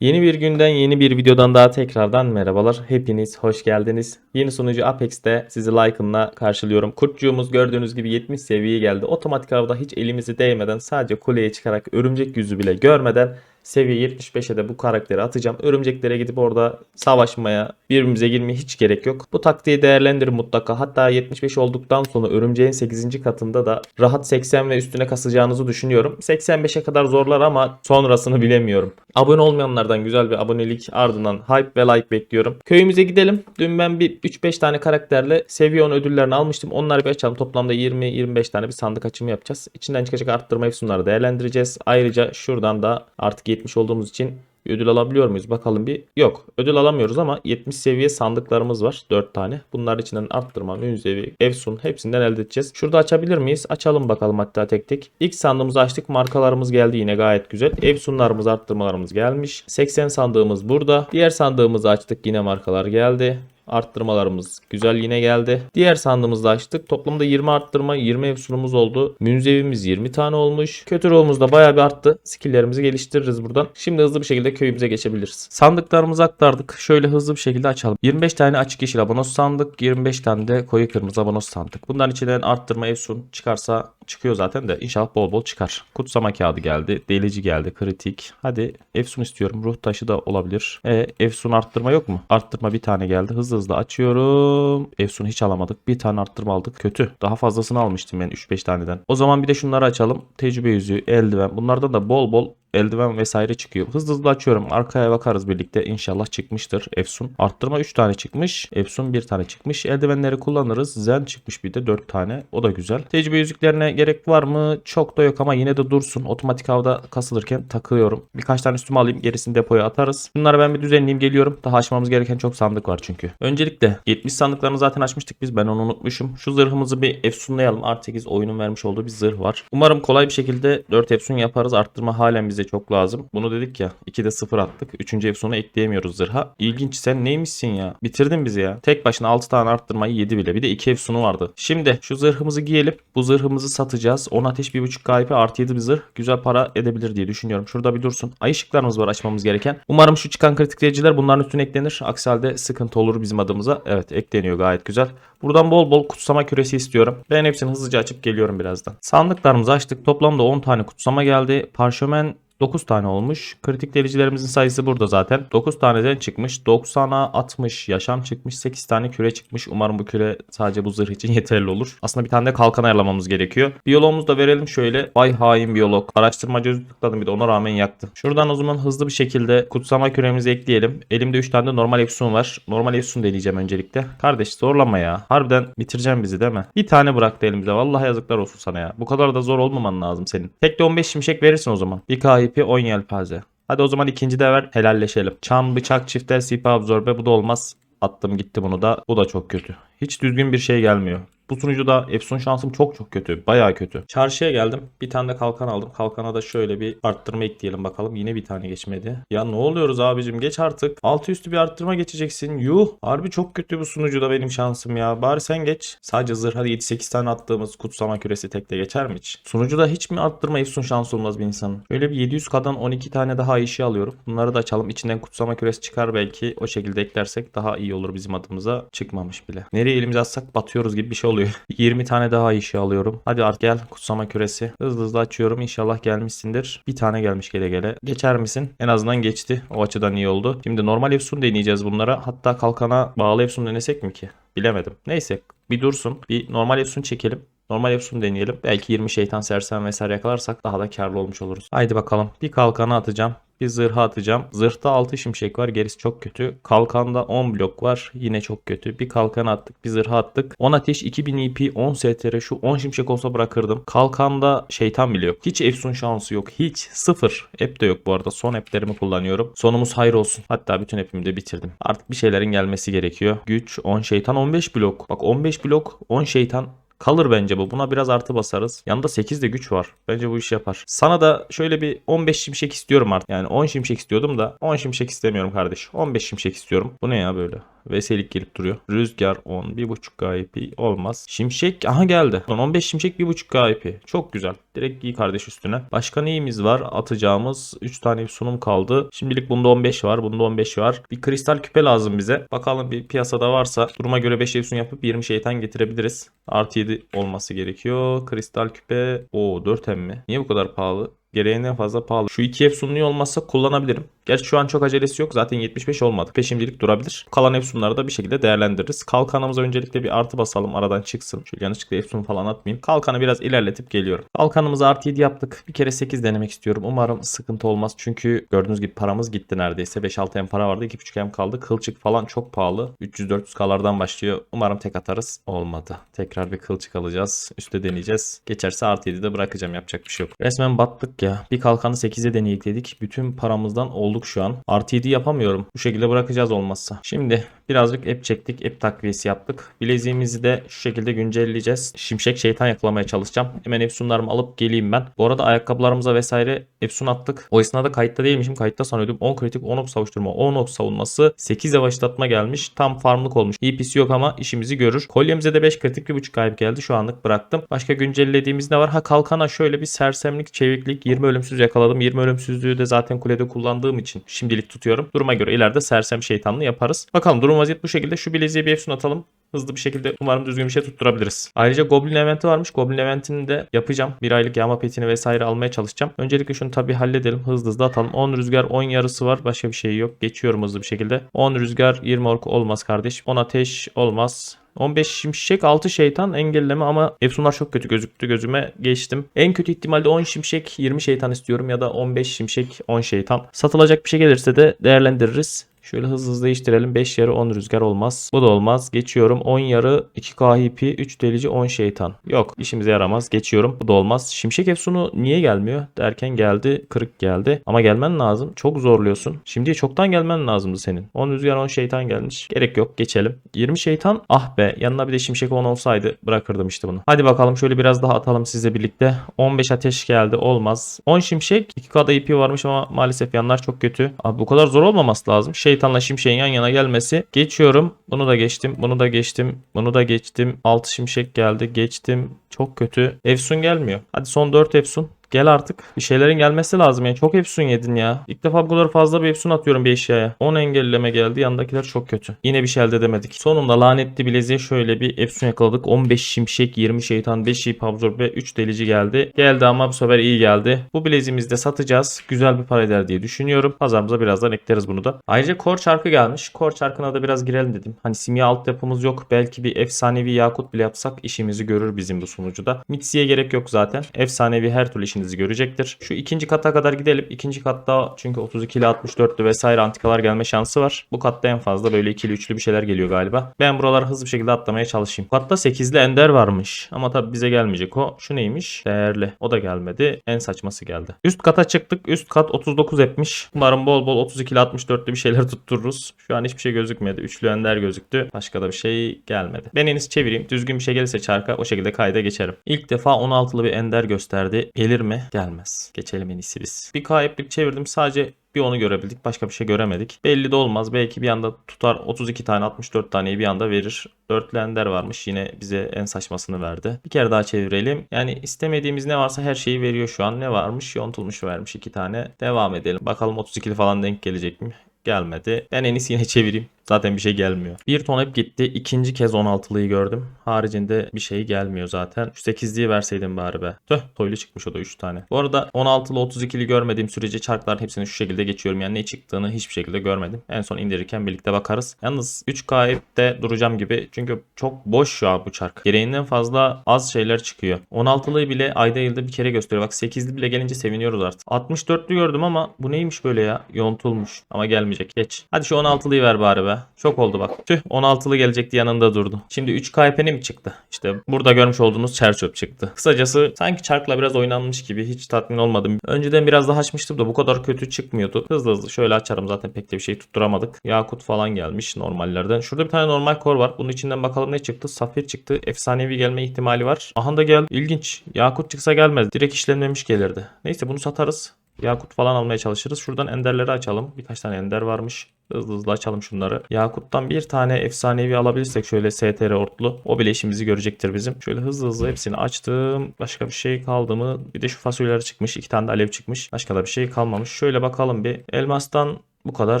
Yeni bir günden yeni bir videodan daha tekrardan merhabalar. Hepiniz hoş geldiniz. Yeni sunucu Apex'te sizi like'ımla karşılıyorum. Kurtçuğumuz gördüğünüz gibi 70 seviyeye geldi. Otomatik avda hiç elimizi değmeden sadece kuleye çıkarak örümcek yüzü bile görmeden seviye 75'e de bu karakteri atacağım. Örümceklere gidip orada savaşmaya, birbirimize girmeye hiç gerek yok. Bu taktiği değerlendirin mutlaka. Hatta 75 olduktan sonra örümceğin 8. katında da rahat 80 ve üstüne kasacağınızı düşünüyorum. 85'e kadar zorlar ama sonrasını bilemiyorum. Abone olmayanlardan güzel bir abonelik ardından hype ve like bekliyorum. Köyümüze gidelim. Dün ben bir 3-5 tane karakterle seviye 10 ödüllerini almıştım. Onları bir açalım. Toplamda 20-25 tane bir sandık açımı yapacağız. İçinden çıkacak arttırma efsunları değerlendireceğiz. Ayrıca şuradan da artık 70 olduğumuz için ödül alabiliyor muyuz? Bakalım bir. Yok. Ödül alamıyoruz ama 70 seviye sandıklarımız var. 4 tane. Bunlar içinden arttırma, münzevi, efsun hepsinden elde edeceğiz. Şurada açabilir miyiz? Açalım bakalım hatta tek tek. İlk sandığımızı açtık. Markalarımız geldi yine gayet güzel. Efsunlarımız, arttırmalarımız gelmiş. 80 sandığımız burada. Diğer sandığımızı açtık. Yine markalar geldi. Arttırmalarımız güzel yine geldi. Diğer sandığımızda açtık. Toplamda 20 arttırma 20 efsunumuz oldu. Münzevimiz 20 tane olmuş. Kötü rolumuz da bayağı bir arttı. Skilllerimizi geliştiririz buradan. Şimdi hızlı bir şekilde köyümüze geçebiliriz. Sandıklarımızı aktardık. Şöyle hızlı bir şekilde açalım. 25 tane açık yeşil abonos sandık. 25 tane de koyu kırmızı abonos sandık. Bunların içinden arttırma efsun çıkarsa çıkıyor zaten de inşallah bol bol çıkar. Kutsama kağıdı geldi. Delici geldi. Kritik. Hadi Efsun istiyorum. Ruh taşı da olabilir. E Efsun arttırma yok mu? Arttırma bir tane geldi. Hızlı hızlı açıyorum. Efsun hiç alamadık. Bir tane arttırma aldık. Kötü. Daha fazlasını almıştım ben 3-5 taneden. O zaman bir de şunları açalım. Tecrübe yüzüğü, eldiven. Bunlardan da bol bol eldiven vesaire çıkıyor. Hızlı hızlı açıyorum. Arkaya bakarız birlikte. İnşallah çıkmıştır Efsun. Arttırma 3 tane çıkmış. Efsun 1 tane çıkmış. Eldivenleri kullanırız. Zen çıkmış bir de 4 tane. O da güzel. Tecrübe yüzüklerine gerek var mı? Çok da yok ama yine de dursun. Otomatik avda kasılırken takıyorum. Birkaç tane üstüme alayım. Gerisini depoya atarız. Bunları ben bir düzenleyeyim geliyorum. Daha açmamız gereken çok sandık var çünkü. Öncelikle 70 sandıklarını zaten açmıştık biz. Ben onu unutmuşum. Şu zırhımızı bir efsunlayalım. Artı 8 oyunun vermiş olduğu bir zırh var. Umarım kolay bir şekilde 4 efsun yaparız. Arttırma halen bize çok lazım. Bunu dedik ya. 2'de 0 attık. 3. efsunu ekleyemiyoruz zırha. İlginç sen neymişsin ya? Bitirdin bizi ya. Tek başına 6 tane arttırmayı 7 bile. Bir de 2 efsunu vardı. Şimdi şu zırhımızı giyelim. Bu zırhımızı satacağız. 10 ateş 1.5 KP artı 7 bir zırh. Güzel para edebilir diye düşünüyorum. Şurada bir dursun. Ay ışıklarımız var açmamız gereken. Umarım şu çıkan kritikleyiciler bunların üstüne eklenir. Aksi halde sıkıntı olur bizim adımıza. Evet ekleniyor gayet güzel. Buradan bol bol kutsama küresi istiyorum. Ben hepsini hızlıca açıp geliyorum birazdan. Sandıklarımızı açtık. Toplamda 10 tane kutsama geldi. Parşömen 9 tane olmuş. Kritik delicilerimizin sayısı burada zaten. 9 taneden çıkmış. 90'a 60 yaşam çıkmış. 8 tane küre çıkmış. Umarım bu küre sadece bu zırh için yeterli olur. Aslında bir tane de kalkan ayarlamamız gerekiyor. Biyoloğumuzu da verelim şöyle. Vay hain biyolog. Araştırmacı tıkladım bir de ona rağmen yaktı. Şuradan o zaman hızlı bir şekilde kutsama küremizi ekleyelim. Elimde 3 tane de normal efsun var. Normal efsun deneyeceğim öncelikle. Kardeş zorlama ya. Harbiden bitireceğim bizi değil mi? Bir tane bıraktı elimize. Vallahi yazıklar olsun sana ya. Bu kadar da zor olmaman lazım senin. Tek de 15 şimşek verirsin o zaman. Bir KIP 10 yelpaze. Hadi o zaman ikinci de ver helalleşelim. Çam, bıçak, çiftel, sipa, absorbe bu da olmaz. Attım gitti bunu da. Bu da çok kötü. Hiç düzgün bir şey gelmiyor. Bu sunucuda Efsun şansım çok çok kötü. Baya kötü. Çarşıya geldim. Bir tane de kalkan aldım. Kalkana da şöyle bir arttırma ekleyelim bakalım. Yine bir tane geçmedi. Ya ne oluyoruz abicim geç artık. Altı üstü bir arttırma geçeceksin. Yuh. Harbi çok kötü bu sunucuda benim şansım ya. Bari sen geç. Sadece zırha 7-8 tane attığımız kutsama küresi tekte geçer mi hiç? Sunucuda hiç mi arttırma Efsun şansı olmaz bir insanın? Öyle bir 700k'dan 12 tane daha işi alıyorum. Bunları da açalım. İçinden kutsama küresi çıkar belki. O şekilde eklersek daha iyi olur bizim adımıza. Çıkmamış bile. Nereye elimizi atsak batıyoruz gibi bir şey oluyor. 20 tane daha işe alıyorum. Hadi artık gel kutsama küresi. Hızlı hızlı açıyorum. İnşallah gelmişsindir. Bir tane gelmiş gele gele. Geçer misin? En azından geçti. O açıdan iyi oldu. Şimdi normal Efsun deneyeceğiz bunlara. Hatta kalkana bağlı Efsun denesek mi ki? Bilemedim. Neyse bir dursun. Bir normal Efsun çekelim. Normal Efsun deneyelim. Belki 20 şeytan sersem vesaire yakalarsak daha da karlı olmuş oluruz. Haydi bakalım. Bir kalkanı atacağım. Bir zırha atacağım. Zırhta 6 şimşek var. Gerisi çok kötü. Kalkanda 10 blok var. Yine çok kötü. Bir kalkan attık. Bir zırha attık. 10 ateş 2000 EP 10 STR. Şu 10 şimşek olsa bırakırdım. Kalkanda şeytan bile yok. Hiç Efsun şansı yok. Hiç. Sıfır. App de yok bu arada. Son app'lerimi kullanıyorum. Sonumuz hayır olsun. Hatta bütün app'imi de bitirdim. Artık bir şeylerin gelmesi gerekiyor. Güç 10 şeytan 15 blok. Bak 15 blok 10 şeytan Kalır bence bu. Buna biraz artı basarız. Yanında 8 de güç var. Bence bu iş yapar. Sana da şöyle bir 15 şimşek istiyorum artık. Yani 10 şimşek istiyordum da 10 şimşek istemiyorum kardeş. 15 şimşek istiyorum. Bu ne ya böyle? Veselik gelip duruyor. Rüzgar 10. 1.5 GIP olmaz. Şimşek aha geldi. Lan 15 şimşek 1.5 GIP. Çok güzel. Direkt giy kardeş üstüne. Başka neyimiz var? Atacağımız 3 tane bir sunum kaldı. Şimdilik bunda 15 var. Bunda 15 var. Bir kristal küpe lazım bize. Bakalım bir piyasada varsa duruma göre 5 efsun yapıp 20 şeytan getirebiliriz. Artı 7 olması gerekiyor. Kristal küpe. o 4 hem mi? Niye bu kadar pahalı? Gereğinden fazla pahalı. Şu 2 efsunluğu olmazsa kullanabilirim. Gerçi şu an çok acelesi yok. Zaten 75 olmadı. Peşimdilik durabilir. Kalan efsunları da bir şekilde değerlendiririz. Kalkanımıza öncelikle bir artı basalım. Aradan çıksın. Şöyle yanlışlıkla efsun falan atmayayım. Kalkanı biraz ilerletip geliyorum. Kalkanımızı artı 7 yaptık. Bir kere 8 denemek istiyorum. Umarım sıkıntı olmaz. Çünkü gördüğünüz gibi paramız gitti neredeyse. 5-6 hem para vardı. 2.5 hem kaldı. Kılçık falan çok pahalı. 300-400 başlıyor. Umarım tek atarız. Olmadı. Tekrar bir kılçık alacağız. Üste deneyeceğiz. Geçerse artı 7'de bırakacağım. Yapacak bir şey yok. Resmen battık ya. Bir kalkanı 8'e deneyek dedik. Bütün paramızdan olduk şu an. Artı 7 yapamıyorum. Bu şekilde bırakacağız olmazsa. Şimdi birazcık app çektik. App takviyesi yaptık. Bileziğimizi de şu şekilde güncelleyeceğiz. Şimşek şeytan yakalamaya çalışacağım. Hemen efsunlarımı alıp geleyim ben. Bu arada ayakkabılarımıza vesaire efsun attık. O esnada kayıtta değilmişim. Kayıtta sanıyordum. 10 kritik 10 ok savuşturma. 10 ok savunması. 8 yavaşlatma gelmiş. Tam farmlık olmuş. EP'si yok ama işimizi görür. Kolyemize de 5 kritik 1.5 kayıp geldi. Şu anlık bıraktım. Başka güncellediğimiz ne var? Ha kalkana şöyle bir sersemlik, çeviklik, 20 ölümsüz yakaladım. 20 ölümsüzlüğü de zaten kulede kullandığım için şimdilik tutuyorum. Duruma göre ileride sersem şeytanlı yaparız. Bakalım durum vaziyet bu şekilde. Şu bileziğe bir efsun atalım. Hızlı bir şekilde umarım düzgün bir şey tutturabiliriz. Ayrıca Goblin eventi varmış. Goblin eventini de yapacağım. Bir aylık yağma petini vesaire almaya çalışacağım. Öncelikle şunu tabii halledelim. Hızlı hızlı atalım. 10 rüzgar 10 yarısı var. Başka bir şey yok. Geçiyorum hızlı bir şekilde. 10 rüzgar 20 ork olmaz kardeş. 10 ateş olmaz. 15 şimşek 6 şeytan engelleme ama Efsunlar çok kötü gözüktü gözüme geçtim. En kötü ihtimalle 10 şimşek 20 şeytan istiyorum ya da 15 şimşek 10 şeytan. Satılacak bir şey gelirse de değerlendiririz. Şöyle hızlı hızlı değiştirelim. 5 yarı 10 rüzgar olmaz. Bu da olmaz. Geçiyorum. 10 yarı 2 KHP 3 delici 10 şeytan. Yok işimize yaramaz. Geçiyorum. Bu da olmaz. Şimşek efsunu niye gelmiyor? Derken geldi. Kırık geldi. Ama gelmen lazım. Çok zorluyorsun. Şimdi çoktan gelmen lazımdı senin. 10 rüzgar 10 şeytan gelmiş. Gerek yok. Geçelim. 20 şeytan. Ah be. Yanına bir de şimşek 10 olsaydı bırakırdım işte bunu. Hadi bakalım şöyle biraz daha atalım sizle birlikte. 15 ateş geldi. Olmaz. 10 şimşek. 2K'da IP varmış ama maalesef yanlar çok kötü. Abi bu kadar zor olmaması lazım. Şeytanla şimşeğin yan yana gelmesi. Geçiyorum. Bunu da geçtim. Bunu da geçtim. Bunu da geçtim. 6 şimşek geldi. Geçtim. Çok kötü. Efsun gelmiyor. Hadi son 4 Efsun. Gel artık. Bir şeylerin gelmesi lazım ya. Çok Efsun yedin ya. İlk defa bu kadar fazla bir Efsun atıyorum bir eşyaya. 10 engelleme geldi. Yandakiler çok kötü. Yine bir şey elde edemedik. Sonunda lanetli bileziğe şöyle bir Efsun yakaladık. 15 şimşek, 20 şeytan, 5 ip absorbe, 3 delici geldi. Geldi ama bu sefer iyi geldi. Bu bileziğimizi de satacağız. Güzel bir para eder diye düşünüyorum. Pazarımıza birazdan ekleriz bunu da. Ayrıca kor çarkı gelmiş. Kor çarkına da biraz girelim dedim. Hani simya altyapımız yok. Belki bir efsanevi yakut bile yapsak işimizi görür bizim bu sunucuda. Mitsiye gerek yok zaten. Efsanevi her türlü işinizi görecektir. Şu ikinci kata kadar gidelim. İkinci katta çünkü 32 ile 64'lü vesaire antikalar gelme şansı var. Bu katta en fazla böyle ikili üçlü bir şeyler geliyor galiba. Ben buraları hızlı bir şekilde atlamaya çalışayım. Katta 8'li ender varmış. Ama tabi bize gelmeyecek o. Şu neymiş? Değerli. O da gelmedi. En saçması geldi. Üst kata çıktık. Üst kat 39 etmiş. Umarım bol bol 32 ile 64'lü bir şeyler tuttururuz. Şu an hiçbir şey gözükmedi. Üçlü ender gözüktü. Başka da bir şey gelmedi. Ben en iyisi çevireyim. Düzgün bir şey gelirse çarka o şekilde kayda geçerim. İlk defa 16'lı bir ender gösterdi. Gelir mi? Gelmez. Geçelim en iyisi biz. Bir kayıplık çevirdim. Sadece bir onu görebildik. Başka bir şey göremedik. Belli de olmaz. Belki bir anda tutar 32 tane 64 taneyi bir anda verir. Dörtlü ender varmış. Yine bize en saçmasını verdi. Bir kere daha çevirelim. Yani istemediğimiz ne varsa her şeyi veriyor şu an. Ne varmış? Yontulmuş vermiş iki tane. Devam edelim. Bakalım 32'li falan denk gelecek mi? Gelmedi. Ben en iyisi yine çevireyim. Zaten bir şey gelmiyor. Bir ton hep gitti. İkinci kez 16'lıyı gördüm. Haricinde bir şey gelmiyor zaten. Şu 8'liği verseydim bari be. Tüh toylu çıkmış o da 3 tane. Bu arada 16'lı 32'li görmediğim sürece çarkların hepsini şu şekilde geçiyorum. Yani ne çıktığını hiçbir şekilde görmedim. En son indirirken birlikte bakarız. Yalnız 3K hepte duracağım gibi. Çünkü çok boş şu an bu çark. Gereğinden fazla az şeyler çıkıyor. 16'lıyı bile ayda yılda bir kere gösteriyor. Bak 8'li bile gelince seviniyoruz artık. 64'lü gördüm ama bu neymiş böyle ya? Yontulmuş. Ama gelmeyecek. Geç. Hadi şu 16'lıyı ver bari be. Çok oldu bak. Tüh 16'lı gelecekti yanında durdu. Şimdi 3 KP'ne mi çıktı? İşte burada görmüş olduğunuz çerçöp çıktı. Kısacası sanki çarkla biraz oynanmış gibi hiç tatmin olmadım. Önceden biraz daha açmıştım da bu kadar kötü çıkmıyordu. Hızlı hızlı şöyle açarım zaten pek de bir şey tutturamadık. Yakut falan gelmiş normallerden. Şurada bir tane normal kor var. Bunun içinden bakalım ne çıktı? Safir çıktı. Efsanevi gelme ihtimali var. Aha da geldi. İlginç. Yakut çıksa gelmez. Direkt işlenmemiş gelirdi. Neyse bunu satarız. Yakut falan almaya çalışırız. Şuradan enderleri açalım. Birkaç tane ender varmış. Hızlı hızlı açalım şunları. Yakut'tan bir tane efsanevi alabilirsek şöyle STR ortlu. O bile işimizi görecektir bizim. Şöyle hızlı hızlı hepsini açtım. Başka bir şey kaldı mı? Bir de şu fasulyeler çıkmış. iki tane de alev çıkmış. Başka da bir şey kalmamış. Şöyle bakalım bir. Elmastan bu kadar.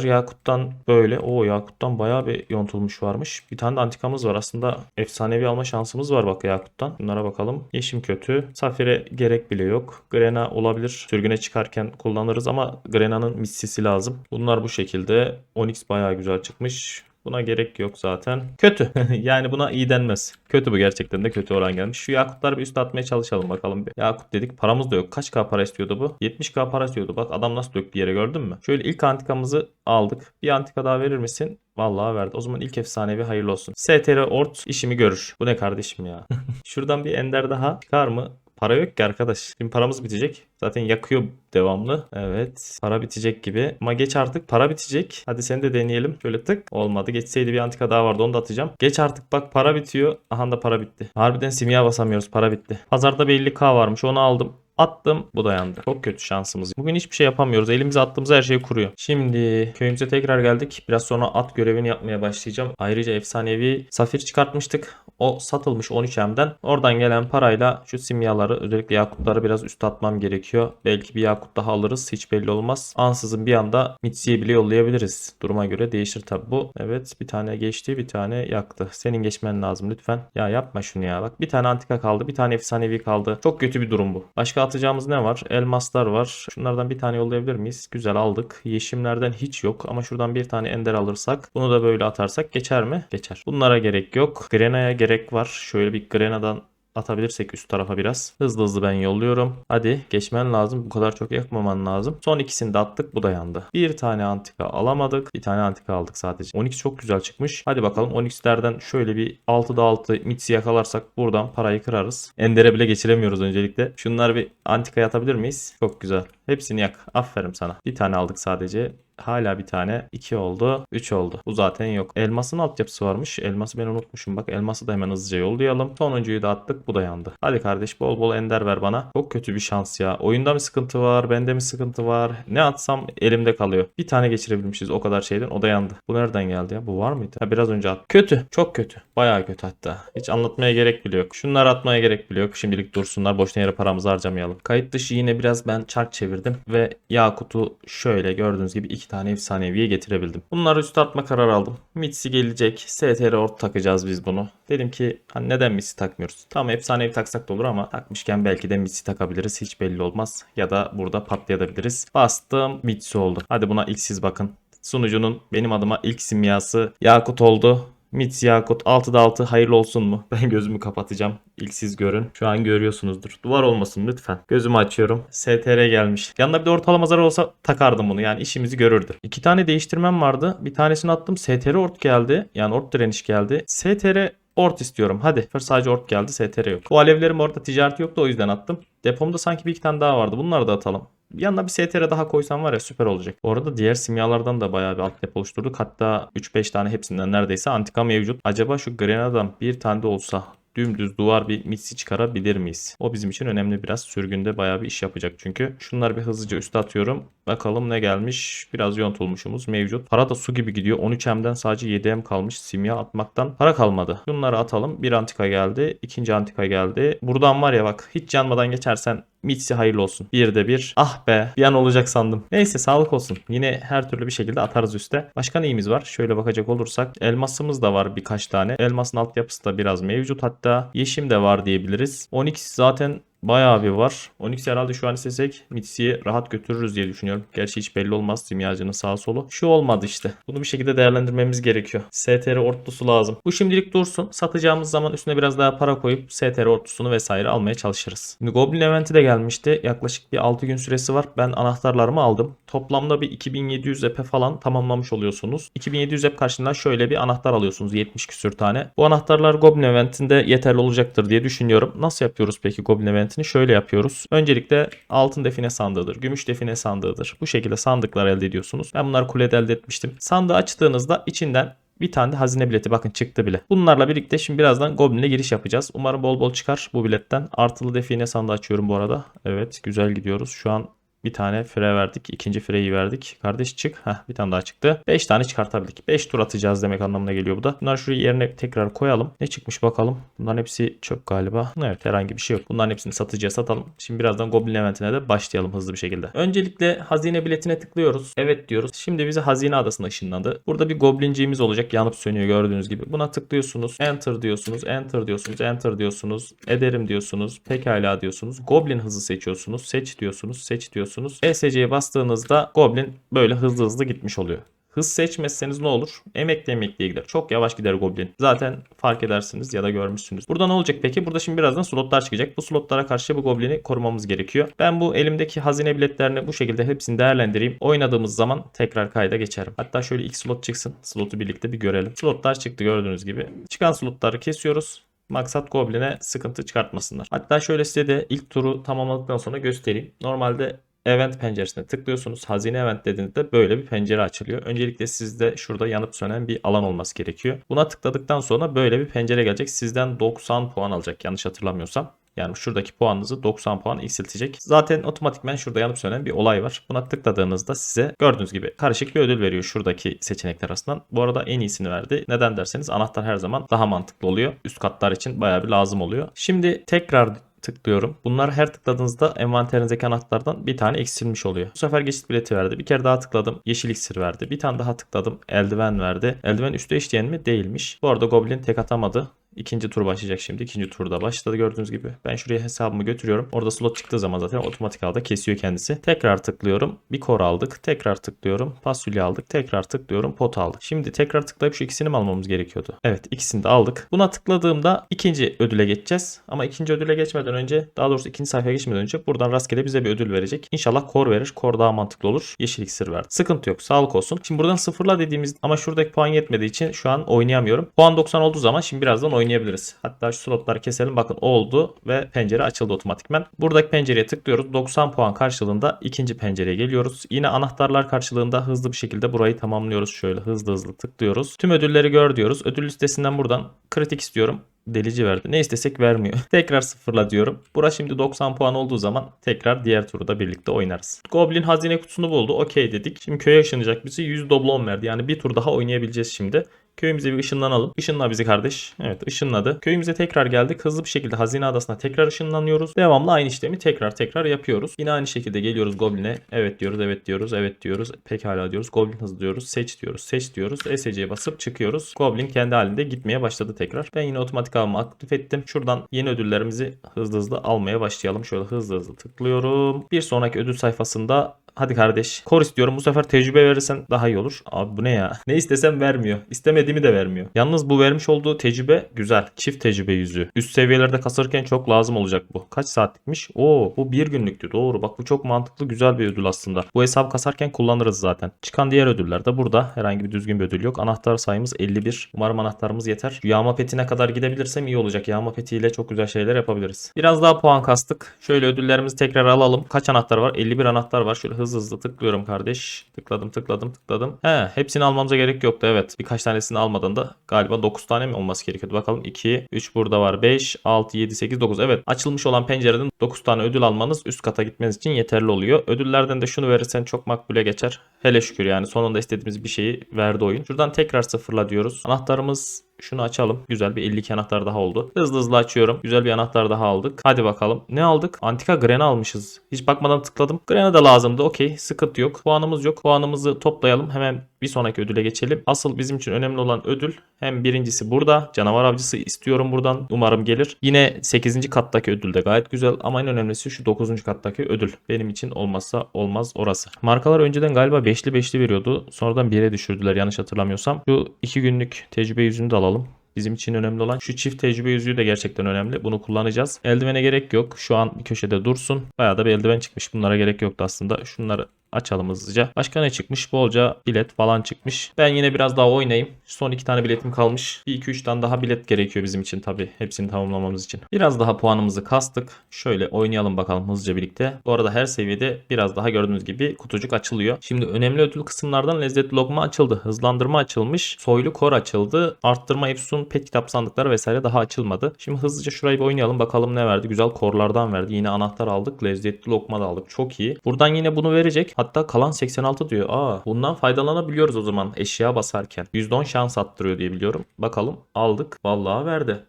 Yakut'tan böyle. O Yakut'tan bayağı bir yontulmuş varmış. Bir tane de antikamız var. Aslında efsanevi alma şansımız var bak Yakut'tan. Bunlara bakalım. Yeşim kötü. Safire gerek bile yok. Grena olabilir. Sürgüne çıkarken kullanırız ama Grena'nın missisi lazım. Bunlar bu şekilde. Onyx bayağı güzel çıkmış. Buna gerek yok zaten. Kötü. yani buna iyi denmez. Kötü bu gerçekten de kötü oran gelmiş. Şu yakutları bir üst atmaya çalışalım bakalım bir. Yakut dedik paramız da yok. Kaç k para istiyordu bu? 70k para istiyordu. Bak adam nasıl döktü yere gördün mü? Şöyle ilk antikamızı aldık. Bir antika daha verir misin? Vallahi verdi. O zaman ilk efsanevi hayırlı olsun. STR Ort işimi görür. Bu ne kardeşim ya? Şuradan bir ender daha çıkar mı? Para yok ki arkadaş. Şimdi paramız bitecek. Zaten yakıyor devamlı. Evet. Para bitecek gibi. Ama geç artık. Para bitecek. Hadi seni de deneyelim. Şöyle tık. Olmadı. Geçseydi bir antika daha vardı. Onu da atacağım. Geç artık bak para bitiyor. Aha da para bitti. Harbiden simya basamıyoruz. Para bitti. Pazarda bir 50k varmış. Onu aldım. Attım bu dayandı. Çok kötü şansımız. Bugün hiçbir şey yapamıyoruz. Elimize attığımız her şey kuruyor. Şimdi köyümüze tekrar geldik. Biraz sonra at görevini yapmaya başlayacağım. Ayrıca efsanevi safir çıkartmıştık. O satılmış 13M'den. Oradan gelen parayla şu simyaları özellikle yakutları biraz üst atmam gerekiyor. Belki bir yakut daha alırız. Hiç belli olmaz. Ansızın bir anda Mitsi'ye bile yollayabiliriz. Duruma göre değişir tabi bu. Evet bir tane geçti bir tane yaktı. Senin geçmen lazım lütfen. Ya yapma şunu ya. Bak bir tane antika kaldı. Bir tane efsanevi kaldı. Çok kötü bir durum bu. Başka atacağımız ne var? Elmaslar var. Şunlardan bir tane yollayabilir miyiz? Güzel aldık. Yeşimlerden hiç yok ama şuradan bir tane ender alırsak bunu da böyle atarsak geçer mi? Geçer. Bunlara gerek yok. Grena'ya gerek var. Şöyle bir Grena'dan atabilirsek üst tarafa biraz. Hızlı hızlı ben yolluyorum. Hadi geçmen lazım. Bu kadar çok yakmaman lazım. Son ikisini de attık. Bu da yandı. Bir tane antika alamadık. Bir tane antika aldık sadece. 12 çok güzel çıkmış. Hadi bakalım 12'lerden şöyle bir 6'da 6 mitsi yakalarsak buradan parayı kırarız. Ender'e bile geçiremiyoruz öncelikle. Şunlar bir antikaya atabilir miyiz? Çok güzel. Hepsini yak. Aferin sana. Bir tane aldık sadece. Hala bir tane. 2 oldu. 3 oldu. Bu zaten yok. Elmasın altyapısı varmış. Elması ben unutmuşum. Bak elması da hemen hızlıca yollayalım. Sonuncuyu da attık. Bu da yandı. Hadi kardeş bol bol ender ver bana. Çok kötü bir şans ya. Oyunda mı sıkıntı var? Bende mi sıkıntı var? Ne atsam elimde kalıyor. Bir tane geçirebilmişiz o kadar şeyden. O da yandı. Bu nereden geldi ya? Bu var mıydı? Ha, biraz önce at. Kötü. Çok kötü. Bayağı kötü hatta. Hiç anlatmaya gerek bile yok. Şunları atmaya gerek bile yok. Şimdilik dursunlar. Boşuna yere paramızı harcamayalım. Kayıt dışı yine biraz ben çark çevirdim. Ve Yakut'u şöyle gördüğünüz gibi iki tane efsaneviye getirebildim. Bunları üst atma kararı aldım. Mitsi gelecek. STR ort takacağız biz bunu. Dedim ki hani neden Mitsi takmıyoruz? Tamam efsanevi taksak da olur ama takmışken belki de Mitsi takabiliriz. Hiç belli olmaz. Ya da burada patlayabiliriz. Bastım Mitsi oldu. Hadi buna ilk siz bakın. Sunucunun benim adıma ilk simyası Yakut oldu. Mits Yakut 6'da 6 hayırlı olsun mu? Ben gözümü kapatacağım. İlk siz görün. Şu an görüyorsunuzdur. Duvar olmasın lütfen. Gözümü açıyorum. STR gelmiş. Yanında bir de ortalama zarar olsa takardım bunu. Yani işimizi görürdü. İki tane değiştirmem vardı. Bir tanesini attım. STR ort geldi. Yani ort direniş geldi. STR Ort istiyorum. Hadi. Sadece ort geldi. STR yok. Bu alevlerim orada ticareti yoktu. O yüzden attım. Depomda sanki bir iki tane daha vardı. Bunları da atalım. Yanına bir STR daha koysam var ya süper olacak. Bu arada diğer simyalardan da bayağı bir altyapı oluşturduk. Hatta 3-5 tane hepsinden neredeyse antika mevcut. Acaba şu Grenada'dan bir tane de olsa dümdüz duvar bir mitsi çıkarabilir miyiz? O bizim için önemli biraz. Sürgünde bayağı bir iş yapacak çünkü. Şunları bir hızlıca üste atıyorum. Bakalım ne gelmiş. Biraz yontulmuşumuz mevcut. Para da su gibi gidiyor. 13M'den sadece 7M kalmış. Simya atmaktan para kalmadı. Bunları atalım. Bir antika geldi. ikinci antika geldi. Buradan var ya bak hiç yanmadan geçersen Mitsi hayırlı olsun. Bir de bir. Ah be bir an olacak sandım. Neyse sağlık olsun. Yine her türlü bir şekilde atarız üste. Başka neyimiz var? Şöyle bakacak olursak elmasımız da var birkaç tane. Elmasın altyapısı da biraz mevcut hatta. Yeşim de var diyebiliriz. Onyx zaten Bayağı bir var. Onyx herhalde şu an istesek Mitsi'yi rahat götürürüz diye düşünüyorum. Gerçi hiç belli olmaz simyacının sağ solu. Şu olmadı işte. Bunu bir şekilde değerlendirmemiz gerekiyor. STR ortlusu lazım. Bu şimdilik dursun. Satacağımız zaman üstüne biraz daha para koyup STR ortlusunu vesaire almaya çalışırız. Şimdi Goblin eventi de gelmişti. Yaklaşık bir 6 gün süresi var. Ben anahtarlarımı aldım. Toplamda bir 2700 epe falan tamamlamış oluyorsunuz. 2700 ep karşılığında şöyle bir anahtar alıyorsunuz. 70 küsür tane. Bu anahtarlar Goblin eventinde yeterli olacaktır diye düşünüyorum. Nasıl yapıyoruz peki Goblin event segmentini şöyle yapıyoruz. Öncelikle altın define sandığıdır, gümüş define sandığıdır. Bu şekilde sandıklar elde ediyorsunuz. Ben bunları kulede elde etmiştim. Sandığı açtığınızda içinden bir tane de hazine bileti bakın çıktı bile. Bunlarla birlikte şimdi birazdan Goblin'e giriş yapacağız. Umarım bol bol çıkar bu biletten. Artılı define sandığı açıyorum bu arada. Evet güzel gidiyoruz. Şu an Bir tane fire verdik. ikinci fireyi verdik. Kardeş çık. Heh, bir tane daha çıktı. 5 tane çıkartabildik. 5 tur atacağız demek anlamına geliyor bu da. Bunları şuraya yerine tekrar koyalım. Ne çıkmış bakalım. Bunların hepsi çöp galiba. Evet herhangi bir şey yok. Bunların hepsini satıcıya satalım. Şimdi birazdan Goblin eventine de başlayalım hızlı bir şekilde. Öncelikle hazine biletine tıklıyoruz. Evet diyoruz. Şimdi bize hazine adasına ışınlandı. Burada bir goblinciğimiz olacak. Yanıp sönüyor gördüğünüz gibi. Buna tıklıyorsunuz. Enter diyorsunuz. Enter diyorsunuz. Enter diyorsunuz. Ederim diyorsunuz. Pekala diyorsunuz. Goblin hızı seçiyorsunuz. Seç diyorsunuz. Seç diyorsunuz. ESC'ye bastığınızda Goblin böyle hızlı hızlı gitmiş oluyor. Hız seçmezseniz ne olur? Emekli emekliye gider. Çok yavaş gider Goblin. Zaten fark edersiniz ya da görmüşsünüz. Burada ne olacak peki? Burada şimdi birazdan slotlar çıkacak. Bu slotlara karşı bu Goblin'i korumamız gerekiyor. Ben bu elimdeki hazine biletlerini bu şekilde hepsini değerlendireyim. Oynadığımız zaman tekrar kayda geçerim. Hatta şöyle ilk slot çıksın. Slotu birlikte bir görelim. Slotlar çıktı gördüğünüz gibi. Çıkan slotları kesiyoruz. Maksat Goblin'e sıkıntı çıkartmasınlar. Hatta şöyle size de ilk turu tamamladıktan sonra göstereyim. Normalde Event penceresine tıklıyorsunuz. Hazine event dediğinizde böyle bir pencere açılıyor. Öncelikle sizde şurada yanıp sönen bir alan olması gerekiyor. Buna tıkladıktan sonra böyle bir pencere gelecek. Sizden 90 puan alacak yanlış hatırlamıyorsam. Yani şuradaki puanınızı 90 puan eksiltecek. Zaten otomatikmen şurada yanıp sönen bir olay var. Buna tıkladığınızda size gördüğünüz gibi karışık bir ödül veriyor şuradaki seçenekler arasından. Bu arada en iyisini verdi. Neden derseniz anahtar her zaman daha mantıklı oluyor. Üst katlar için bayağı bir lazım oluyor. Şimdi tekrar tıklıyorum. Bunlar her tıkladığınızda envanterinizdeki anahtardan bir tane eksilmiş oluyor. Bu sefer geçit bileti verdi. Bir kere daha tıkladım. Yeşil iksir verdi. Bir tane daha tıkladım. Eldiven verdi. Eldiven üstü eşleyen mi? Değilmiş. Bu arada Goblin tek atamadı. İkinci tur başlayacak şimdi. İkinci turda başladı gördüğünüz gibi. Ben şuraya hesabımı götürüyorum. Orada slot çıktığı zaman zaten otomatik alda kesiyor kendisi. Tekrar tıklıyorum. Bir kor aldık. Tekrar tıklıyorum. Fasulye aldık. Tekrar tıklıyorum. Pot aldık. Şimdi tekrar tıklayıp şu ikisini mi almamız gerekiyordu? Evet ikisini de aldık. Buna tıkladığımda ikinci ödüle geçeceğiz. Ama ikinci ödüle geçmeden önce daha doğrusu ikinci sayfaya geçmeden önce buradan rastgele bize bir ödül verecek. İnşallah kor verir. Kor daha mantıklı olur. Yeşil iksir verdi. Sıkıntı yok. Sağlık olsun. Şimdi buradan sıfırla dediğimiz ama şuradaki puan yetmediği için şu an oynayamıyorum. Puan 90 olduğu zaman şimdi birazdan oynayabiliriz. Hatta şu slotları keselim. Bakın oldu ve pencere açıldı otomatikmen. Buradaki pencereye tıklıyoruz. 90 puan karşılığında ikinci pencereye geliyoruz. Yine anahtarlar karşılığında hızlı bir şekilde burayı tamamlıyoruz. Şöyle hızlı hızlı tıklıyoruz. Tüm ödülleri gör diyoruz. Ödül listesinden buradan kritik istiyorum delici verdi. Ne istesek vermiyor. tekrar sıfırla diyorum. Bura şimdi 90 puan olduğu zaman tekrar diğer turda birlikte oynarız. Goblin hazine kutusunu buldu. Okey dedik. Şimdi köye ışınlayacak bizi. 100 doblon verdi. Yani bir tur daha oynayabileceğiz şimdi. Köyümüze bir ışınlanalım. Işınla bizi kardeş. Evet ışınladı. Köyümüze tekrar geldik. Hızlı bir şekilde hazine adasına tekrar ışınlanıyoruz. Devamlı aynı işlemi tekrar tekrar yapıyoruz. Yine aynı şekilde geliyoruz Goblin'e. Evet diyoruz, evet diyoruz, evet diyoruz. Pekala diyoruz. Goblin hızlı diyoruz. Seç diyoruz, seç diyoruz. SC'ye basıp çıkıyoruz. Goblin kendi halinde gitmeye başladı tekrar. Ben yine otomatik alma aktif ettim. Şuradan yeni ödüllerimizi hızlı hızlı almaya başlayalım. Şöyle hızlı hızlı tıklıyorum. Bir sonraki ödül sayfasında Hadi kardeş. Kor istiyorum. Bu sefer tecrübe verirsen daha iyi olur. Abi bu ne ya? Ne istesem vermiyor. İstemediğimi de vermiyor. Yalnız bu vermiş olduğu tecrübe güzel. Çift tecrübe yüzüğü. Üst seviyelerde kasarken çok lazım olacak bu. Kaç saatlikmiş? Oo bu bir günlüktü. Doğru. Bak bu çok mantıklı güzel bir ödül aslında. Bu hesap kasarken kullanırız zaten. Çıkan diğer ödüller de burada. Herhangi bir düzgün bir ödül yok. Anahtar sayımız 51. Umarım anahtarımız yeter. Yağma petine kadar gidebilirsem iyi olacak. Yağma petiyle çok güzel şeyler yapabiliriz. Biraz daha puan kastık. Şöyle ödüllerimizi tekrar alalım. Kaç anahtar var? 51 anahtar var. Şöyle hızlı hızlı tıklıyorum kardeş. Tıkladım tıkladım tıkladım. He hepsini almamıza gerek yoktu evet. Birkaç tanesini almadan da galiba 9 tane mi olması gerekiyordu. Bakalım 2, 3 burada var 5, 6, 7, 8, 9. Evet açılmış olan pencereden 9 tane ödül almanız üst kata gitmeniz için yeterli oluyor. Ödüllerden de şunu verirsen çok makbule geçer. Hele şükür yani sonunda istediğimiz bir şeyi verdi oyun. Şuradan tekrar sıfırla diyoruz. Anahtarımız şunu açalım. Güzel bir 52 anahtar daha oldu. Hızlı hızlı açıyorum. Güzel bir anahtar daha aldık. Hadi bakalım. Ne aldık? Antika Gren'i almışız. Hiç bakmadan tıkladım. Gren'e de lazımdı. Okey. Sıkıntı yok. Puanımız yok. Puanımızı toplayalım. Hemen bir sonraki ödüle geçelim. Asıl bizim için önemli olan ödül hem birincisi burada. Canavar avcısı istiyorum buradan. Umarım gelir. Yine 8. kattaki ödül de gayet güzel ama en önemlisi şu 9. kattaki ödül. Benim için olmazsa olmaz orası. Markalar önceden galiba 5'li 5'li veriyordu. Sonradan 1'e düşürdüler yanlış hatırlamıyorsam. Şu 2 günlük tecrübe yüzünü de alalım. Bizim için önemli olan şu çift tecrübe yüzüğü de gerçekten önemli. Bunu kullanacağız. Eldivene gerek yok. Şu an bir köşede dursun. Bayağı da bir eldiven çıkmış. Bunlara gerek yoktu aslında. Şunları Açalım hızlıca. Başka ne çıkmış? Bolca bilet falan çıkmış. Ben yine biraz daha oynayayım. Son iki tane biletim kalmış. Bir iki üç tane daha bilet gerekiyor bizim için tabii. Hepsini tamamlamamız için. Biraz daha puanımızı kastık. Şöyle oynayalım bakalım hızlıca birlikte. Bu arada her seviyede biraz daha gördüğünüz gibi kutucuk açılıyor. Şimdi önemli ödül kısımlardan lezzetli lokma açıldı. Hızlandırma açılmış. Soylu kor açıldı. Arttırma efsun pet kitap sandıkları vesaire daha açılmadı. Şimdi hızlıca şurayı bir oynayalım. Bakalım ne verdi. Güzel korlardan verdi. Yine anahtar aldık. Lezzetli lokma da aldık. Çok iyi. Buradan yine bunu verecek. Hatta kalan 86 diyor. Aa bundan faydalanabiliyoruz o zaman eşya basarken. %10 şans attırıyor diye biliyorum. Bakalım aldık. Vallahi verdi.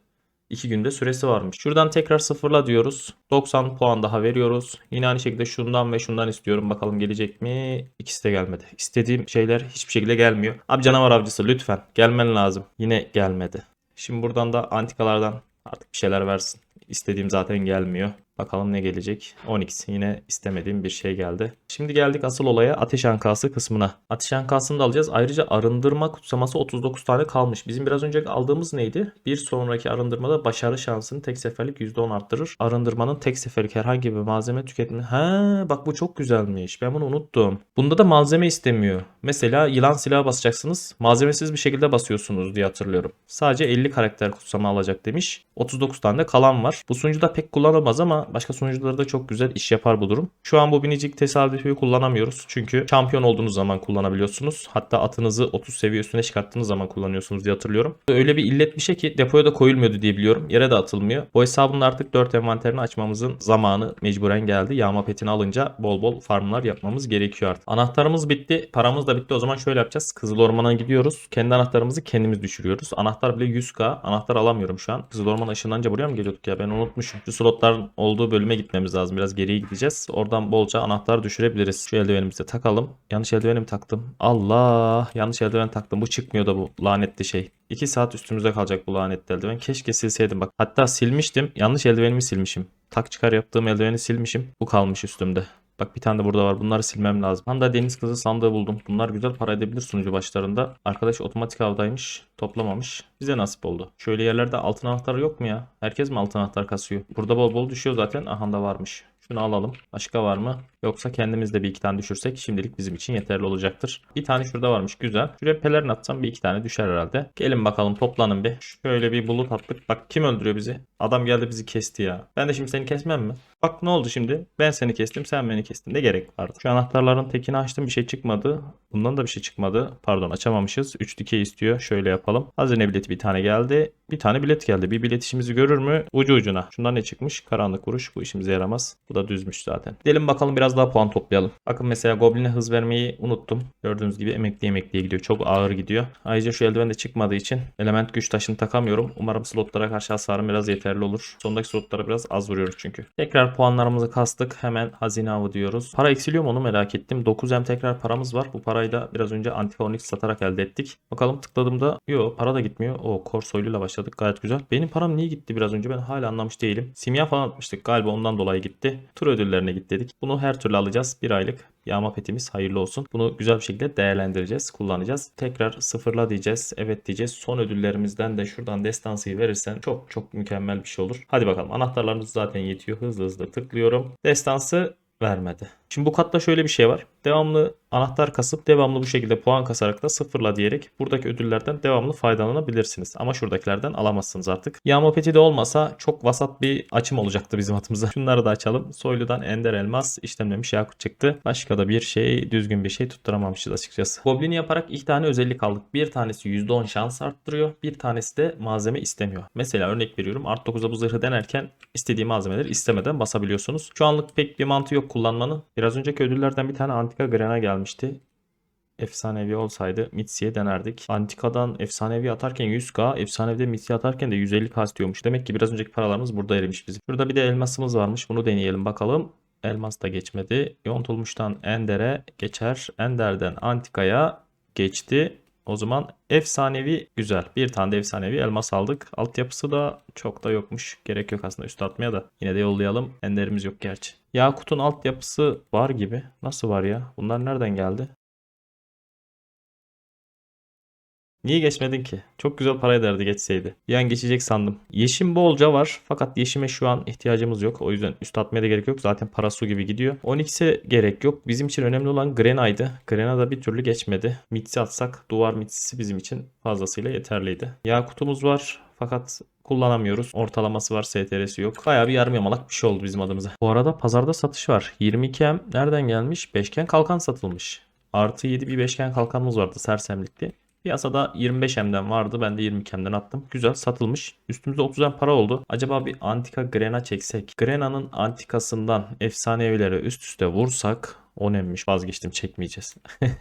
2 günde süresi varmış. Şuradan tekrar sıfırla diyoruz. 90 puan daha veriyoruz. Yine aynı şekilde şundan ve şundan istiyorum. Bakalım gelecek mi? İkisi de gelmedi. İstediğim şeyler hiçbir şekilde gelmiyor. Abi canavar avcısı lütfen gelmen lazım. Yine gelmedi. Şimdi buradan da antikalardan artık bir şeyler versin. İstediğim zaten gelmiyor. Bakalım ne gelecek. 10x yine istemediğim bir şey geldi. Şimdi geldik asıl olaya ateş ankası kısmına. Ateş ankasını da alacağız. Ayrıca arındırma kutsaması 39 tane kalmış. Bizim biraz önce aldığımız neydi? Bir sonraki arındırmada başarı şansını tek seferlik %10 arttırır. Arındırmanın tek seferlik herhangi bir malzeme tüketimi. Ha bak bu çok güzelmiş. Ben bunu unuttum. Bunda da malzeme istemiyor. Mesela yılan silahı basacaksınız. Malzemesiz bir şekilde basıyorsunuz diye hatırlıyorum. Sadece 50 karakter kutsama alacak demiş. 39 tane de kalan var. Bu sunucuda pek kullanılmaz ama başka sunucularda çok güzel iş yapar bu durum. Şu an bu binicik tesadüfi kullanamıyoruz. Çünkü şampiyon olduğunuz zaman kullanabiliyorsunuz. Hatta atınızı 30 seviye üstüne çıkarttığınız zaman kullanıyorsunuz diye hatırlıyorum. Öyle bir illet bir şey ki depoya da koyulmuyordu diye biliyorum. Yere de atılmıyor. Bu hesabın da artık 4 envanterini açmamızın zamanı mecburen geldi. Yağma petini alınca bol bol farmlar yapmamız gerekiyor artık. Anahtarımız bitti. Paramız da bitti. O zaman şöyle yapacağız. Kızıl Orman'a gidiyoruz. Kendi anahtarımızı kendimiz düşürüyoruz. Anahtar bile 100k. Anahtar alamıyorum şu an. Kızıl Orman ışınlanınca buraya mı geliyorduk ya? Ben unutmuşum. Şu slotların olduğu bölüme gitmemiz lazım. Biraz geriye gideceğiz. Oradan bolca anahtar düşürebiliriz. Şu eldivenimizi takalım. Yanlış eldiveni mi taktım? Allah! Yanlış eldiven taktım. Bu çıkmıyor da bu lanetli şey. 2 saat üstümüzde kalacak bu lanetli eldiven. Keşke silseydim bak. Hatta silmiştim. Yanlış eldivenimi silmişim. Tak çıkar yaptığım eldiveni silmişim. Bu kalmış üstümde. Bak bir tane de burada var. Bunları silmem lazım. Tam da deniz kızı sandığı buldum. Bunlar güzel para edebilir sunucu başlarında. Arkadaş otomatik avdaymış. Toplamamış. Bize nasip oldu. Şöyle yerlerde altın anahtar yok mu ya? Herkes mi altın anahtar kasıyor? Burada bol bol düşüyor zaten. Aha da varmış. Şunu alalım. Başka var mı? Yoksa kendimiz de bir iki tane düşürsek şimdilik bizim için yeterli olacaktır. Bir tane şurada varmış. Güzel. Şuraya pelerin atsam bir iki tane düşer herhalde. Gelin bakalım toplanın bir. Şöyle bir bulut attık. Bak kim öldürüyor bizi? Adam geldi bizi kesti ya. Ben de şimdi seni kesmem mi? Bak ne oldu şimdi? Ben seni kestim sen beni kestin. Ne gerek vardı? Şu anahtarların tekini açtım bir şey çıkmadı. Bundan da bir şey çıkmadı. Pardon açamamışız. 3 dikey istiyor. Şöyle yapalım. Hazine bileti bir tane geldi. Bir tane bilet geldi. Bir bilet işimizi görür mü? Ucu ucuna. Şundan ne çıkmış? Karanlık vuruş. Bu işimize yaramaz. Bu da düzmüş zaten. Gidelim bakalım biraz daha puan toplayalım. Bakın mesela Goblin'e hız vermeyi unuttum. Gördüğünüz gibi emekli emekliye gidiyor. Çok ağır gidiyor. Ayrıca şu eldiven de çıkmadığı için element güç taşını takamıyorum. Umarım slotlara karşı hasarım biraz yeterli olur. Sondaki slotlara biraz az vuruyoruz çünkü. Tekrar puanlarımızı kastık. Hemen hazine avı diyoruz. Para eksiliyor mu onu merak ettim. 9M tekrar paramız var. Bu parayı da biraz önce Antika satarak elde ettik. Bakalım tıkladığımda yok para da gitmiyor. O korsoyluyla başladık. Gayet güzel. Benim param niye gitti biraz önce ben hala anlamış değilim. Simya falan atmıştık galiba ondan dolayı gitti. Tur ödüllerine git dedik. Bunu her türlü alacağız. Bir aylık yağma petimiz hayırlı olsun. Bunu güzel bir şekilde değerlendireceğiz, kullanacağız. Tekrar sıfırla diyeceğiz, evet diyeceğiz. Son ödüllerimizden de şuradan destansıyı verirsen çok çok mükemmel bir şey olur. Hadi bakalım anahtarlarımız zaten yetiyor. Hızlı hızlı tıklıyorum. Destansı vermedi. Şimdi bu katta şöyle bir şey var. Devamlı anahtar kasıp devamlı bu şekilde puan kasarak da sıfırla diyerek buradaki ödüllerden devamlı faydalanabilirsiniz. Ama şuradakilerden alamazsınız artık. Yağma peti de olmasa çok vasat bir açım olacaktı bizim atımıza. Şunları da açalım. Soyludan ender elmas işlemlemiş yakut çıktı. Başka da bir şey düzgün bir şey tutturamamışız açıkçası. Goblin yaparak iki tane özellik aldık. Bir tanesi %10 şans arttırıyor. Bir tanesi de malzeme istemiyor. Mesela örnek veriyorum. Art 9'a bu zırhı denerken istediği malzemeleri istemeden basabiliyorsunuz. Şu anlık pek bir mantığı yok kullanmanın. Biraz önceki ödüllerden bir tane antika grena gelmişti. Efsanevi olsaydı Mitsi'ye denerdik. Antika'dan efsanevi atarken 100k, efsanevide Mitsi atarken de 150k istiyormuş. Demek ki biraz önceki paralarımız burada erimiş bizim. Şurada bir de elmasımız varmış. Bunu deneyelim bakalım. Elmas da geçmedi. Yontulmuştan Ender'e geçer. Ender'den Antika'ya geçti. O zaman efsanevi güzel. Bir tane de efsanevi elmas aldık. Altyapısı da çok da yokmuş. Gerek yok aslında üst atmaya da. Yine de yollayalım. Enderimiz yok gerçi. Yakut'un altyapısı var gibi. Nasıl var ya? Bunlar nereden geldi? Niye geçmedin ki? Çok güzel para ederdi geçseydi. Bir an geçecek sandım. Yeşim bolca var fakat yeşime şu an ihtiyacımız yok. O yüzden üst atmaya da gerek yok. Zaten para su gibi gidiyor. 12'se gerek yok. Bizim için önemli olan Grena'ydı. Grena da bir türlü geçmedi. Mitsi atsak duvar mitsisi bizim için fazlasıyla yeterliydi. Yakutumuz var fakat kullanamıyoruz. Ortalaması var, STR'si yok. Bayağı bir yarım yamalak bir şey oldu bizim adımıza. Bu arada pazarda satış var. 22M nereden gelmiş? Beşgen kalkan satılmış. Artı 7 bir beşgen kalkanımız vardı sersemlikli. Piyasada 25M'den vardı. Ben de 22M'den attım. Güzel satılmış. Üstümüzde 30M para oldu. Acaba bir antika Grena çeksek. Grena'nın antikasından efsanevilere üst üste vursak o neymiş vazgeçtim çekmeyeceğiz.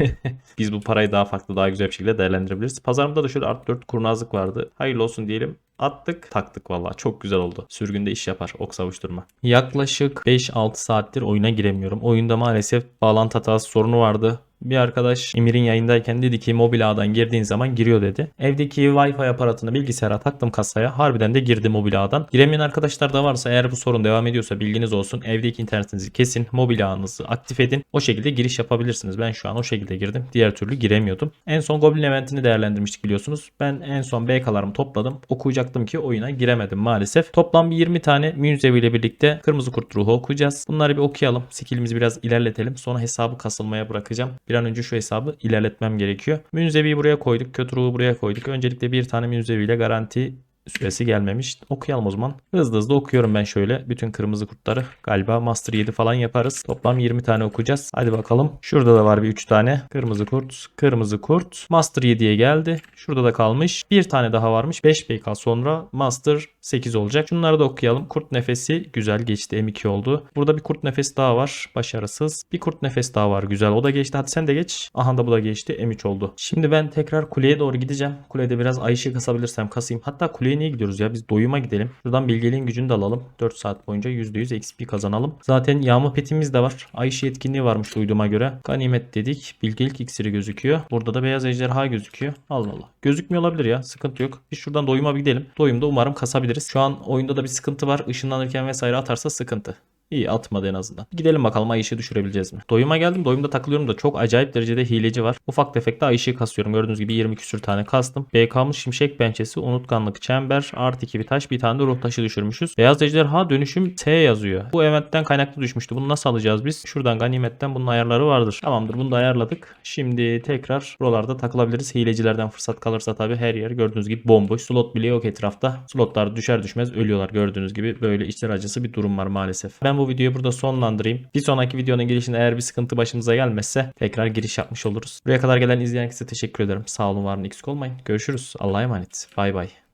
Biz bu parayı daha farklı daha güzel bir şekilde değerlendirebiliriz. Pazarımda da şöyle artı 4 kurnazlık vardı. Hayırlı olsun diyelim. Attık taktık valla çok güzel oldu. Sürgünde iş yapar ok savuşturma. Yaklaşık 5-6 saattir oyuna giremiyorum. Oyunda maalesef bağlantı hatası sorunu vardı. Bir arkadaş Emir'in yayındayken dedi ki mobil ağdan girdiğin zaman giriyor dedi. Evdeki Wi-Fi aparatını bilgisayara taktım kasaya. Harbiden de girdi mobil ağdan. Giremeyen arkadaşlar da varsa eğer bu sorun devam ediyorsa bilginiz olsun. Evdeki internetinizi kesin. Mobil ağınızı aktif edin. O şekilde giriş yapabilirsiniz. Ben şu an o şekilde girdim. Diğer türlü giremiyordum. En son Goblin eventini değerlendirmiştik biliyorsunuz. Ben en son BK'larımı topladım. Okuyacaktım ki oyuna giremedim maalesef. Toplam bir 20 tane Münzevi ile birlikte Kırmızı Kurt Ruhu okuyacağız. Bunları bir okuyalım. Skillimizi biraz ilerletelim. Sonra hesabı kasılmaya bırakacağım. Bir an önce şu hesabı ilerletmem gerekiyor. Münzeviyi buraya koyduk. Kötü ruhu buraya koyduk. Öncelikle bir tane münzevi ile garanti süresi gelmemiş. Okuyalım o zaman. Hızlı hızlı okuyorum ben şöyle. Bütün kırmızı kurtları. Galiba Master 7 falan yaparız. Toplam 20 tane okuyacağız. Hadi bakalım. Şurada da var bir 3 tane. Kırmızı kurt. Kırmızı kurt. Master 7'ye geldi. Şurada da kalmış. Bir tane daha varmış. 5 BK sonra Master 8 olacak. Şunları da okuyalım. Kurt nefesi güzel geçti. M2 oldu. Burada bir kurt nefesi daha var. Başarısız. Bir kurt nefes daha var. Güzel. O da geçti. Hadi sen de geç. Aha da bu da geçti. M3 oldu. Şimdi ben tekrar kuleye doğru gideceğim. Kulede biraz ay ışığı kasabilirsem kasayım. Hatta niye gidiyoruz ya? Biz doyuma gidelim. Şuradan bilgeliğin gücünü de alalım. 4 saat boyunca %100 XP kazanalım. Zaten yağma petimiz de var. Ay ışığı etkinliği varmış duyduğuma göre. Ganimet dedik. Bilgelik iksiri gözüküyor. Burada da beyaz ejderha gözüküyor. Allah Allah. Gözükmüyor olabilir ya. Sıkıntı yok. Biz şuradan doyuma gidelim. Doyumda umarım kasabiliriz. Şu an oyunda da bir sıkıntı var. Işınlanırken vesaire atarsa sıkıntı. İyi atmadı en azından. Gidelim bakalım ay ışığı düşürebileceğiz mi? Doyuma geldim. Doyumda takılıyorum da çok acayip derecede hileci var. Ufak tefek de ay ışığı kasıyorum. Gördüğünüz gibi 20 küsür tane kastım. BK'mız şimşek pençesi, unutkanlık çember, artı 2 bir taş, bir tane de ruh taşı düşürmüşüz. Beyaz ejderha dönüşüm T yazıyor. Bu eventten kaynaklı düşmüştü. Bunu nasıl alacağız biz? Şuradan ganimetten bunun ayarları vardır. Tamamdır bunu da ayarladık. Şimdi tekrar buralarda takılabiliriz. Hilecilerden fırsat kalırsa tabii her yer gördüğünüz gibi bomboş. Slot bile yok etrafta. Slotlar düşer düşmez ölüyorlar gördüğünüz gibi. Böyle içler acısı bir durum var maalesef. Bu videoyu burada sonlandırayım. Bir sonraki videonun girişinde eğer bir sıkıntı başımıza gelmezse tekrar giriş yapmış oluruz. Buraya kadar gelen izleyen herkese teşekkür ederim. Sağ olun var olun eksik olmayın. Görüşürüz. Allah'a emanet. Bay bay.